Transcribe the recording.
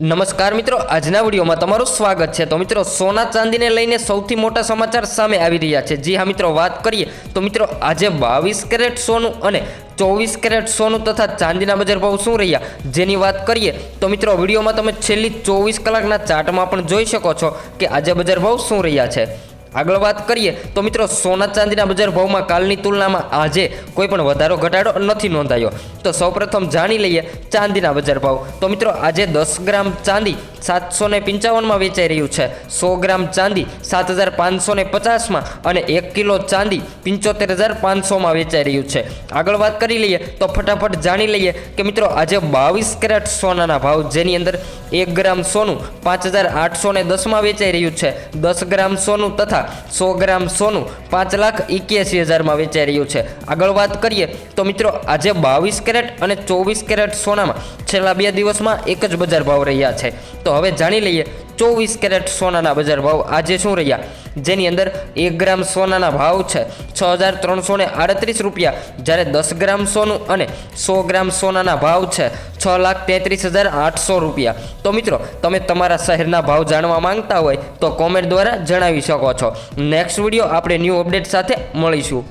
નમસ્કાર મિત્રો, આજના વિડીયોમાં તમારું સ્વાગત છે. તો મિત્રો, સોના ચાંદીને લઈને સૌથી મોટા સમાચાર સામે આવી રહ્યા છે. જી હા, મિત્રો, વાત કરીએ તો મિત્રો, આજે બાવીસ કેરેટ સોનું અને ચોવીસ કેરેટ સોનું તથા ચાંદીના બજાર ભાવ શું રહ્યા? જેની વાત કરીએ તો મિત્રો, વિડીયોમાં તમે છેલ્લી ચોવીસ કલાકના ચાર્ટમાં પણ જોઈ શકો છો કે આજે બજાર ભાવ શું રહ્યા છે. આગળ વાત કરીએ તો મિત્રો સોના ચાંદીના બજાર ભાવમાં કાલની તુલનામાં આજે કોઈ પણ વધારો ઘટાડો નથી નોંધાયો. તો સૌપ્રથમ જાણી લઈએ ચાંદીના બજાર ભાવ. તો મિત્રો આજે દસ ગ્રામ ચાંદી સાતસો ને પંચાવનમાં વેચાઈ રહ્યું છે. સો ગ્રામ ચાંદી સાત હજાર પાંચસો ને પચાસમાં અને એક કિલો ચાંદી પંચોતેર હજાર પાંચસોમાં વેચાઈ રહ્યું છે. આગળ વાત કરી લઈએ તો ફટાફટ જાણી લઈએ કે મિત્રો આજે બાવીસ કેરેટ સોનાના ભાવ જેની અંદર એક ગ્રામ સોનું પાંચ હજાર આઠસો ને દસમાં વેચાઈ રહ્યું છે. દસ ગ્રામ સોનું તથા સો ગ્રામ સોનું પાંચ લાખ એક્યાસી હજારમાં વેચાઈ રહ્યું છે. આગળ વાત કરીએ તો મિત્રો આજે બાવીસ કેરેટ અને ચોવીસ કેરેટ સોનામાં છેલ્લા બે દિવસમાં એક જ બજાર ભાવ રહ્યા છે. તો હવે જાણી લઈએ ચોવીસ કેરેટ સોનાના બજાર ભાવ આજે શું રહ્યા? જેની અંદર એક ગ્રામ સોનાના ભાવ છે છ હજાર ત્રણસો ને આડત્રીસ રૂપિયા. જ્યારે દસ ગ્રામ સોનું અને સો ગ્રામ સોનાના ભાવ છે છ લાખ તેત્રીસ હજાર આઠસો રૂપિયા. તો મિત્રો, તમે તમારા શહેરના ભાવ જાણવા માંગતા હોય તો કોમેન્ટ દ્વારા જણાવી શકો છો. નેક્સ્ટ વીડિયો આપણે ન્યૂ અપડેટ સાથે મળીશું.